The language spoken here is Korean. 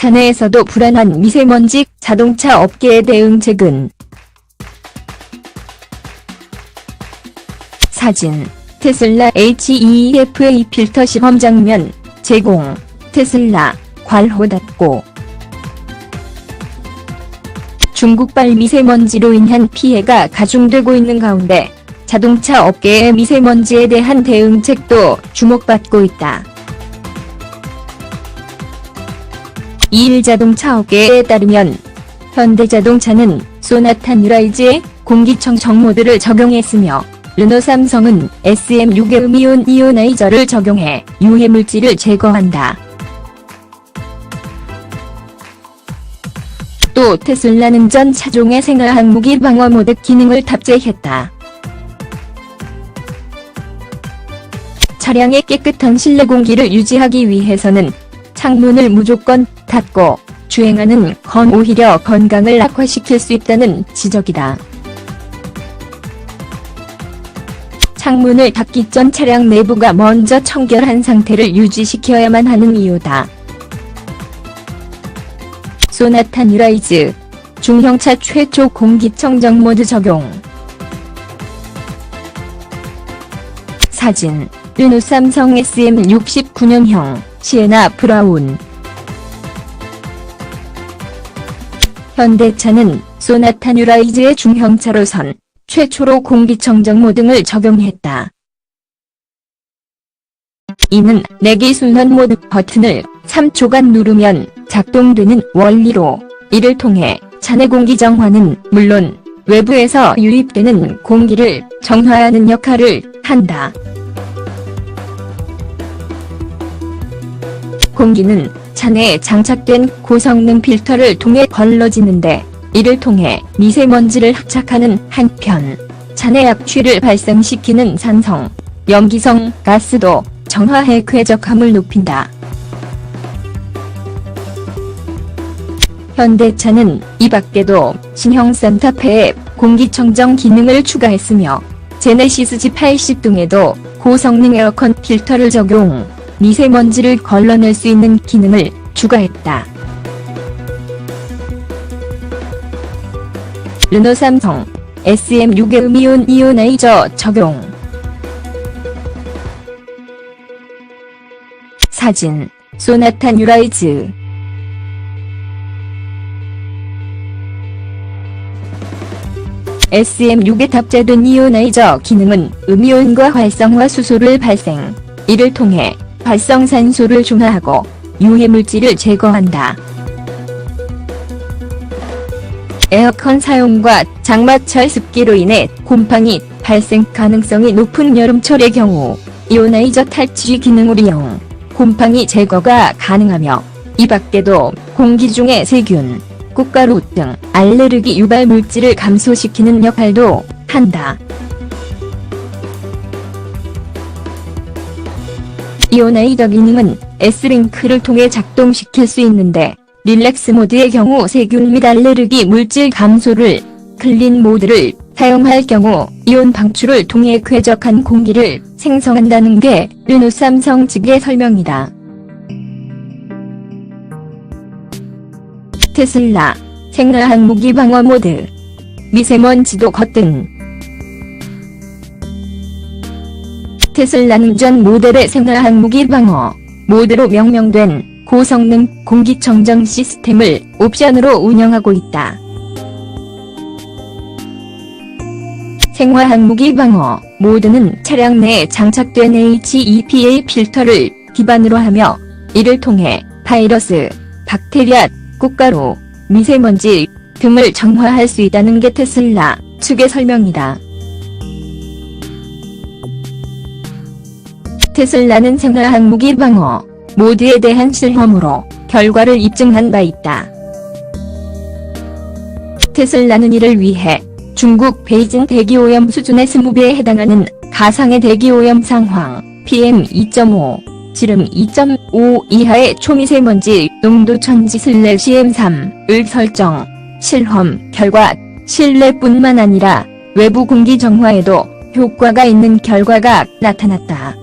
차내에서도 불안한 미세먼지 자동차 업계의 대응책은 사진 테슬라 HEFA 필터 시범 장면 제공 테슬라 괄호 닫고 중국발 미세먼지로 인한 피해가 가중되고 있는 가운데 자동차 업계의 미세먼지에 대한 대응책도 주목받고 있다. 이일 자동차 업계에 따르면 현대자동차는 소나타 뉴라이즈에 공기청정 모드를 적용했으며 르노 삼성은 SM6의 음이온 이오나이저를 적용해 유해물질을 제거한다. 또 테슬라는 전 차종의 생활 항목이 방어 모드 기능을 탑재했다. 차량의 깨끗한 실내 공기를 유지하기 위해서는 창문을 무조건 닫고 주행하는 건 오히려 건강을 악화시킬 수 있다는 지적이다. 창문을 닫기 전 차량 내부가 먼저 청결한 상태를 유지시켜야만 하는 이유다. 소나타 뉴라이즈 중형차 최초 공기청정 모드 적용 사진 르노 삼성 SM69년형 시에나 브라운 현대차는 소나타 뉴라이즈의 중형차로선 최초로 공기청정 모 등을 적용했다. 이는 내기 순환 모드 버튼을 3초간 누르면 작동되는 원리로 이를 통해 차내 공기 정화는 물론 외부에서 유입되는 공기를 정화하는 역할을 한다. 공기는 차내에 장착된 고성능 필터를 통해 걸러지는데 이를 통해 미세먼지를 흡착하는 한편 차내 악취를 발생시키는 산성, 염기성 가스도 정화해 쾌적함을 높인다. 현대차는 이 밖에도 신형 산타페에 공기청정 기능을 추가했으며 제네시스 G80 등에도 고성능 에어컨 필터를 적용, 미세먼지를 걸러낼 수 있는 기능을 추가했다. 르노 삼성 SM6의 음이온 이오나이저 적용 사진 소나타 뉴라이즈 SM6에 탑재된 이오나이저 기능은 음이온과 활성화 수소를 발생, 이를 통해 활성산소를 중화하고 유해물질을 제거한다. 에어컨 사용과 장마철 습기로 인해 곰팡이 발생 가능성이 높은 여름철의 경우 이오나이저 탈취 기능을 이용 곰팡이 제거가 가능하며 이 밖에도 공기 중의 세균, 꽃가루 등 알레르기 유발 물질을 감소시키는 역할도 한다. 이오나이저 기능은 S링크를 통해 작동시킬 수 있는데 릴렉스 모드의 경우 세균 및 알레르기 물질 감소를 클린 모드를 사용할 경우 이온 방출을 통해 쾌적한 공기를 생성한다는 게 르노 삼성 측의 설명이다. 테슬라 생활 항목이 방어 모드 미세먼지도 거뜬 테슬라는 전 모델의 생활 항목이 방어 모드로 명명된 고성능 공기청정 시스템을 옵션으로 운영하고 있다. 생활 항목이 방어 모드는 차량 내에 장착된 HEPA 필터를 기반으로 하며 이를 통해 바이러스, 박테리아, 꽃가루, 미세먼지 등을 정화할 수 있다는 게 테슬라 측의 설명이다. 테슬라는 생활 항목이 방어 모드에 대한 실험으로 결과를 입증한 바 있다. 테슬라는 이를 위해 중국 베이징 대기오염 수준의 20배에 해당하는 가상의 대기오염 상황 PM2.5, 지름 2.5 이하의 초미세먼지 농도 천지 슬래 CM3을 설정. 실험 결과 실내뿐만 아니라 외부 공기 정화에도 효과가 있는 결과가 나타났다.